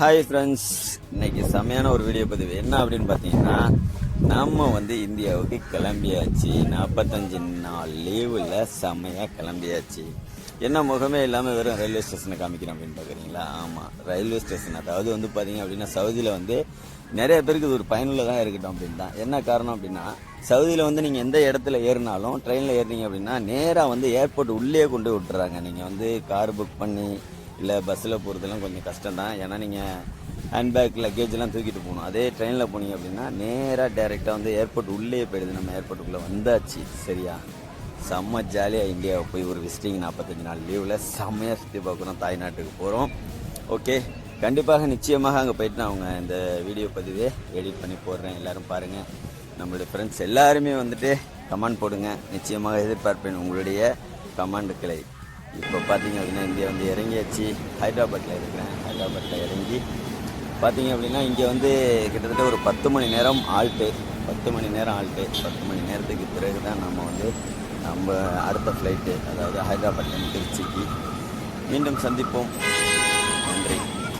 Hi friends இன்னைக்கு செமையான ஒரு வீடியோ பதிவு. என்ன அப்படின்னு பார்த்தீங்கன்னா நம்ம வந்து இந்தியாவுக்கு கிளம்பியாச்சு. நாற்பத்தஞ்சு நாள் லீவில் செமையாக கிளம்பியாச்சு. என்ன முகமே இல்லாமல் வெறும் ரயில்வே ஸ்டேஷனை காமிக்கிறோம் அப்படின்னு பார்க்குறீங்களா? ஆமாம் ரயில்வே ஸ்டேஷன் அதாவது வந்து பார்த்தீங்க அப்படின்னா சவுதியில் வந்து நிறைய பேருக்கு இது ஒரு பயனுள்ளதாக இருக்கட்டும் அப்படின்னு தான். என்ன காரணம் அப்படின்னா சவுதியில் வந்து நீங்கள் எந்த இடத்துல ஏறினாலும் ட்ரெயினில் ஏறினீங்க அப்படின்னா நேராக வந்து ஏர்போர்ட் உள்ளே கொண்டு விட்டுறாங்க. நீங்கள் வந்து கார் புக் பண்ணி இல்லை பஸ்ஸில் போகிறதுலாம் கொஞ்சம் கஷ்டம் தான் ஏன்னா நீங்கள் ஹேண்ட்பேக் லக்கேஜ்லாம் தூக்கிட்டு போகணும். அதே ட்ரெயினில் போனீங்க அப்படின்னா நேராக டைரெக்டாக வந்து ஏர்போர்ட் உள்ளே போயிடுது. நம்ம ஏர்போர்ட்டுக்குள்ளே வந்தாச்சு. சரியா? செம்ம ஜாலியாக இந்தியாவை போய் ஒரு விசிட்டிங் நாற்பத்தஞ்சு நாள் லீவில் செம்மையாக சுற்றி பார்க்குறோம் தாய்நாட்டுக்கு போகிறோம் ஓகே கண்டிப்பாக நிச்சயமாக அங்கே போயிட்டு நான் அவங்க இந்த வீடியோ பதிவே எடிட் பண்ணி போடுறேன். எல்லாரும் பாருங்கள் நம்மளுடைய ஃப்ரெண்ட்ஸ் எல்லாருமே வந்துட்டு கமெண்ட் போடுங்க. நிச்சயமாக எதிர்பார்ப்பேன் உங்களுடைய கமெண்டுகளை இப்போ பார்த்தீங்க அப்படின்னா இந்தியா வந்து இறங்கியாச்சு. ஹைதராபாத்தில் இருக்கிறேன். ஹைதராபாத்தில் இறங்கி பார்த்தீங்க அப்படின்னா இங்கே வந்து கிட்டத்தட்ட ஒரு பத்து மணி நேரம் ஆல்ட்டு. பத்து மணி நேரம் ஆல்ட்டு. பத்து மணி நேரத்துக்கு பிறகு தான் நம்ம வந்து நம்ம அடுத்த ஃப்ளைட்டு அதாவது ஹைதராபாத்லேருந்து திருச்சிக்கு மீண்டும் சந்திப்போம்.